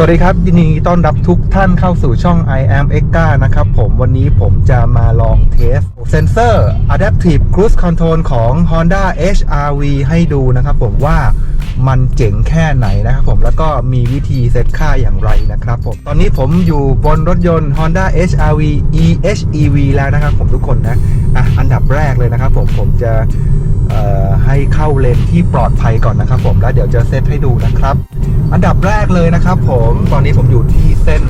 สวัสดีครับ ยินดีต้อนรับทุกท่านเข้าสู่ช่อง I am e x a นะครับผมวันนี้ผมจะมาลองเทสเซนเซอร์ Adaptive Cruise Control ของ Honda HRV ให้ดูนะครับผมว่ามันเจ๋งแค่ไหนนะครับผมแล้วก็มีวิธีเซตค่าอย่างไรนะครับผมตอนนี้ผมอยู่บนรถยนต์ Honda HRV EHEV แล้วนะครับผมทุกคนนะอะอันดับแรกเลยนะครับผมผมจะให้เข้าเลนที่ปลอดภัยก่อนนะครับผมแล้วเดี๋ยวจะเซตให้ดูนะครับ อันดับแรกเลยนะครับผมตอนนี้ผมอยู่ที่เส้น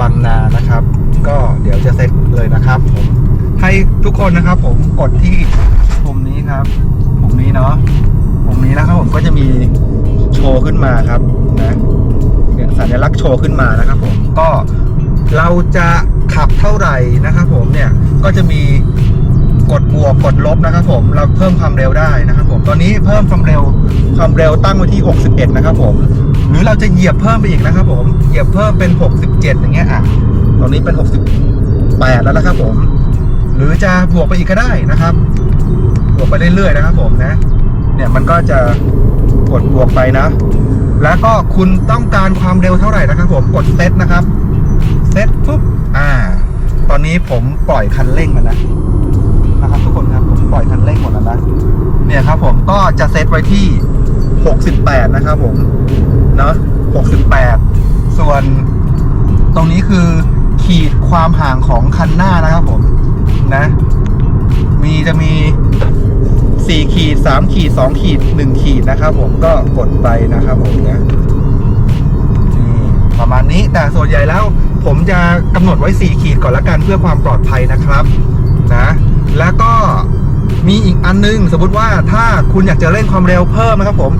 บางนานะครับ ก็เดี๋ยวจะเซตเลยนะครับ ผมให้ทุกคนนะครับ ผมกดที่ปุ่มนี้ครับปุ่มนี้เนาะปุ่มนี้นะครับ ผมก็จะมีโชว์ขึ้นมาครับนะเนี่ยสัญลักษณ์โชว์ขึ้นมานะครับ ผมก็เราจะขับเท่าไหร่นะครับผมเนี่ยก็จะมีกดบวกกดลบนะครับ ผมเราเพิ่มความเร็วได้นะครับ ผมตอนนี้เพิ่มความเร็วความเร็วตั้งไว้ที่ 61 นะครับ ผม หรือเราจะเหยียบเพิ่มไปอีกนะครับ ผมเหยียบเพิ่มเป็น 67 อย่างเงี้ยอะตอนนี้เป็น 68 แล้วนะครับ ผม หรือจะบวกไปอีกก็ได้นะครับ บวกไปเรื่อยๆนะครับ ผมนะ เนี่ยมันก็จะกดบวกไปนะ แล้วก็คุณต้องการความเร็วเท่าไหร่นะครับ ผมกดเซตนะครับเซตปุ๊บอ่า ตอนนี้ผมปล่อยคันเร่งมันนะนะครับ ทุกคนครับผมปล่อยคันเร่งหมดแล้วนะเนี่ยครับ ผมก็จะเซตไว้ที่ 68 นะครับ ผม เนาะ68 ส่วนตรงนี้คือขีดความห่างของคันหน้านะครับผมนะ มีจะมี 4 ขีด 3 ขีด 2 ขีด 1 ขีดนะครับผมก็กดไปนะครับผมนะประมาณนี้แต่ส่วนใหญ่แล้ว ผมจะกำหนดไว้ 4 ขีดก่อนละกันเพื่อความปลอดภัยนะครับนะแล้วก็มีอีกอันนึง สมมติว่าถ้าคุณอยากจะเร่งความเร็วเพิ่มนะครับผม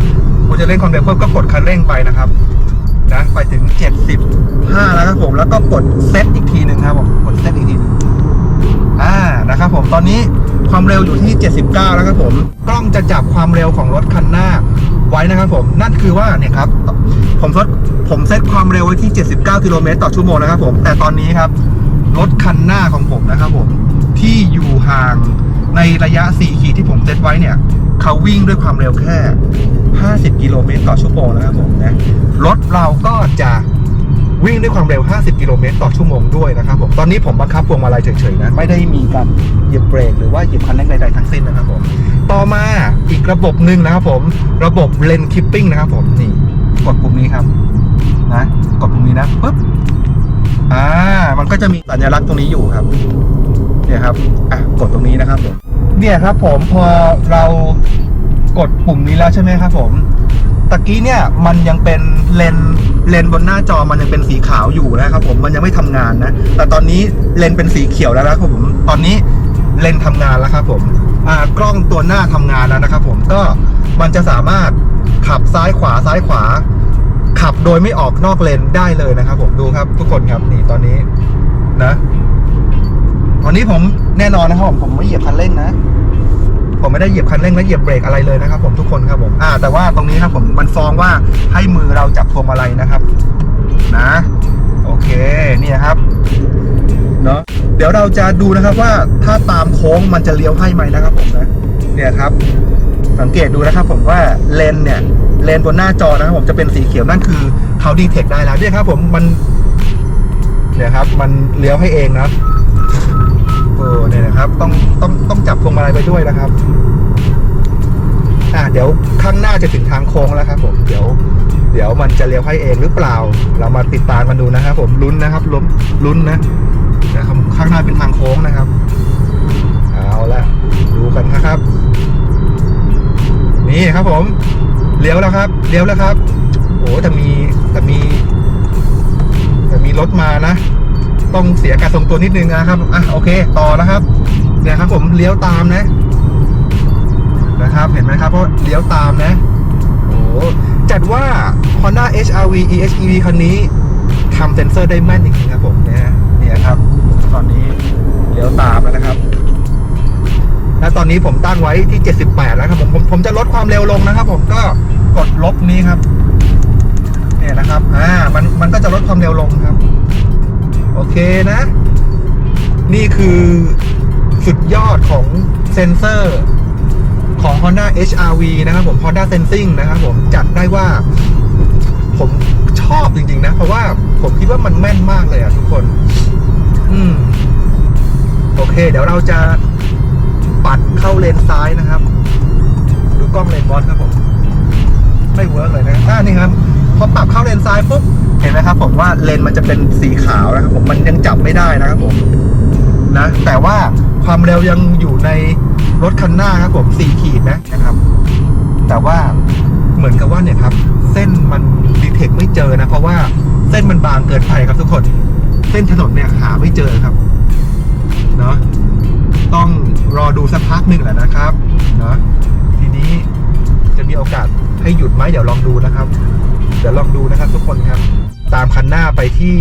คุณจะเร่งความเร็วเพิ่มก็กดคันเร่งไปนะครับนะไปถึง 75 แล้วครับผม แล้วก็กดเซตอีกทีหนึ่งครับผม กดเซตอีกทีหนึงอ่า นะครับผม ตอนนี้ความเร็วอยู่ที่ 79 แล้วครับผม กล้องจะจับความเร็วของรถคันหน้าไว้นะครับผม นั่นคือว่าเนี่ยครับ ผมทดผมเซตความเร็วไว้ที่ 79 กิโลเมตรต่อชั่วโมงนะครับผม แต่ตอนนี้ครับ รถคันหน้าของผมนะครับผม ที่อยู่ห่าง ในระยะ 4 ขีดที่ผมเซตไว้เนี่ยเขาวิ่งด้วยความเร็วแค่ 50 กิโลเมตรต่อชั่วโมงนะครับผมนะรถเราก็จะวิ่งด้วยความเร็ว 50 กิโลเมตรต่อชั่วโมงด้วยนะครับผม ตอนนี้ผมบังคับพวงมาลัยเฉยๆนะ ไม่ได้มีการเหยียบเบรกหรือว่าเหยียบคันเร่งใดๆทั้งสิ้นนะครับผม ต่อมาอีกระบบหนึ่งนะครับผม ระบบเลนคิปปิ้งนะครับผม นี่ กดปุ่มนี้ครับ นะ กดปุ่มนี้นะปุ๊บ อ่า มันก็จะมีสัญลักษณ์ตรงนี้อยู่ครับ เนี่ยครับ อะ กดตรงนี้นะครับผม เนี่ยครับผมพอเรากดปุ่มนี้แล้วใช่ไหมครับผมตะกี้เนี่ยมันยังเป็นเลนเลนบนหน้าจอมันยังเป็นสีขาวอยู่นะครับผมมันยังไม่ทำงานนะ แต่ตอนนี้เลนเป็นสีเขียวแล้วนะครับผมตอนนี้เลนทำงานแล้วครับผมอ่ากล้องตัวหน้าทำงานแล้วนะครับผมก็มันจะสามารถขับซ้ายขวาซ้ายขวา ขับโดยไม่ออกนอกเลนได้เลยนะครับผมดูครับทุกคนครับนี่ตอนนี้นะ ตอนนี้ผมแน่นอนนะครับผมผมไม่เหยียบคันเร่งนะ ผมไม่ได้เหยียบคันเร่งและเหยียบเบรกอะไรเลยนะครับ ผมทุกคนครับผมอ่า แต่ว่าตรงนี้ครับผมมันฟ้องว่าให้มือเราจับพวงมาลัยนะครับ นะ โอเคนี่ครับเนาะเดี๋ยวเราจะดูนะครับว่าถ้าตามโค้งมันจะเลี้ยวให้ไหมนะครับ ผมนะเนี่ยครับ สังเกตดูนะครับ ผมว่าเลนเนี่ยเลนบนหน้าจอนะครับ ผมจะเป็นสีเขียวนั่นคือเขาดีเทคได้แล้วเนี่ยครับ ผมมันเนี่ยครับ มันเลี้ยวให้เองนะ ออเนี่ยนะครับ ต้องต้องต้องจับพวงมาลัยไปด้วยนะครับ อ่าเดี๋ยวข้างหน้าจะถึงทางโค้งแล้วครับผมเดี๋ยว เดี๋ยวมันจะเลี้ยวให้เองหรือเปล่า เรามาติดตามมันดูนะครับ ผมลุ้นนะครับลุ้นลุ้นนะนะครับข้างหน้าเป็นทางโค้งนะครับเอาละดูกันนะครับ นี่ครับผมเลี้ยวแล้วครับเลี้ยวแล้วครับโอ้แต่มีแต่มี แต่มีรถมานะ ต้องเสียการทรงตัวนิดนึงนะครับอะโอเค ต่อนะครับ เนี่ยครับผมเลี้ยวตามนะ นะครับ เห็นไหมครับเพราะเลี้ยวตามนะ โอ้จัดว่า Honda HRV EHEV คันนี้ทำเซ็นเซอร์ได้แม่นจริงๆครับผมเนี่ยเนี่ยครับ ตอนนี้เลี้ยวตามแล้วนะครับและตอนนี้ผมตั้งไว้ที่ 78 แล้วครับผมผมผมจะลดความเร็วลงนะครับ ผมก็กดลบนี้ครับ เนี่ยนะครับ อ่า มันมันก็จะลดความเร็วลงครับ โอเคนะ นี่คือสุดยอดของเซนเซอร์ของ Honda HRV นะครับผม Honda Sensing นะครับผมจัดได้ว่าผมชอบจริง ๆ นะ เพราะว่าผมคิดว่ามันแม่นมากเลยอะทุกคน อืม โอเค เดี๋ยวเราจะปัดเข้าเลนซ้ายนะครับ ดูกล้องเลนวอตครับผม ไม่เวิร์กเลยนะอ่านี่ครับ พอปรับเข้าเลนซ้ายปุ๊บ เห็นไหมครับผมว่าเลนมันจะเป็นสีขาวนะครับผมมันยังจับไม่ได้นะครับผมนะแต่ว่าความเร็วยังอยู่ในรถคันหน้าครับผมสี่ขีดนะนะครับ แต่ว่าเหมือนกับว่าเนี่ยครับ เส้นมันดีเทคไม่เจอนะ เพราะว่าเส้นมันบางเกินไปครับทุกคน เส้นถนนเนี่ยหาไม่เจอครับเนาะต้องรอดูสักพักหนึ่งแหละนะครับเนาะทีนี้จะมีโอกาสให้หยุดไหมเดี๋ยวลองดูนะครับ เดี๋ยวลองดูนะครับทุกคนครับ ตามคันหน้าไปที่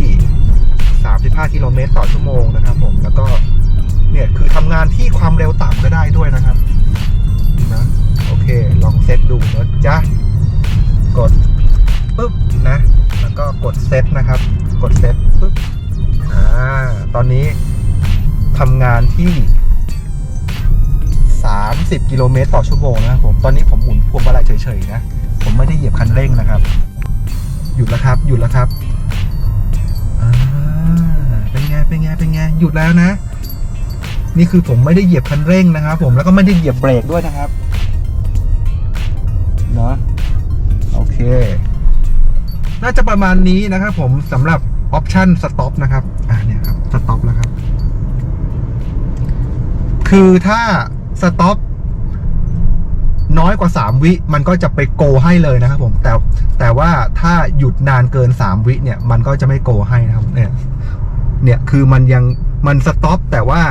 35กิโลเมตรต่อชั่วโมงนะครับผมแล้วก็เนี่ยคือทำงานที่ความเร็วต่ำก็ได้ด้วยนะครับนะโอเค ลองเซตดูนะจ๊ะกดปุ๊บนะ แล้วก็กดเซตนะครับ กดเซตปุ๊บอ่าตอนนี้ทำงานที่ 30 กิโลเมตรต่อชั่วโมงนะครับผม ตอนนี้ผมหมุนพวงมาลัยเฉยๆนะ ผมไม่ได้เหยียบคันเร่งนะครับ หยุดแล้วครับ หยุดแล้วครับเป็นไง เป็นไง เป็นไง หยุดแล้วนะ นี่คือผมไม่ได้เหยียบคันเร่งนะครับผม แล้วก็ไม่ได้เหยียบเบรกด้วยนะครับ เนาะโอเค น่าจะประมาณนี้นะครับผมสำหรับออปชันสต็อปนะครับ อ่าเนี่ยครับ สต็อปแล้วครับ คือถ้าสต็อป น้อยกว่า 3 วิมันก็จะไปโกให้เลยนะครับผมแต่แต่ว่าถ้าหยุดนานเกิน 3 วิเนี่ยมันก็จะไม่โกให้นะครับเนี่ยเนี่ยคือมันยังมันสต็อปแต่ว่า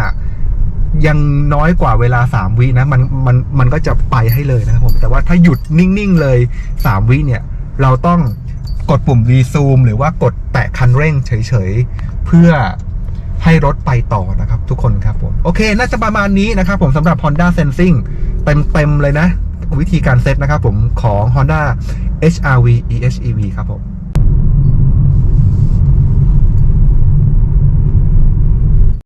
ยังน้อยกว่าเวลา 3 วินะมันมันมันก็จะไปให้เลยนะครับผมแต่ว่าถ้าหยุดนิ่งๆเลย 3 วิเนี่ยเราต้องกดปุ่ม resume หรือว่ากดแตะคันเร่งเฉยๆ เพื่อให้รถไปต่อนะครับทุกคนครับผม โอเค น่าจะประมาณนี้นะครับผมสำหรับ Honda Sensing เต็มๆเลยนะ วิธีการเซตนะครับผมของ Honda HRV EHEV ครับผม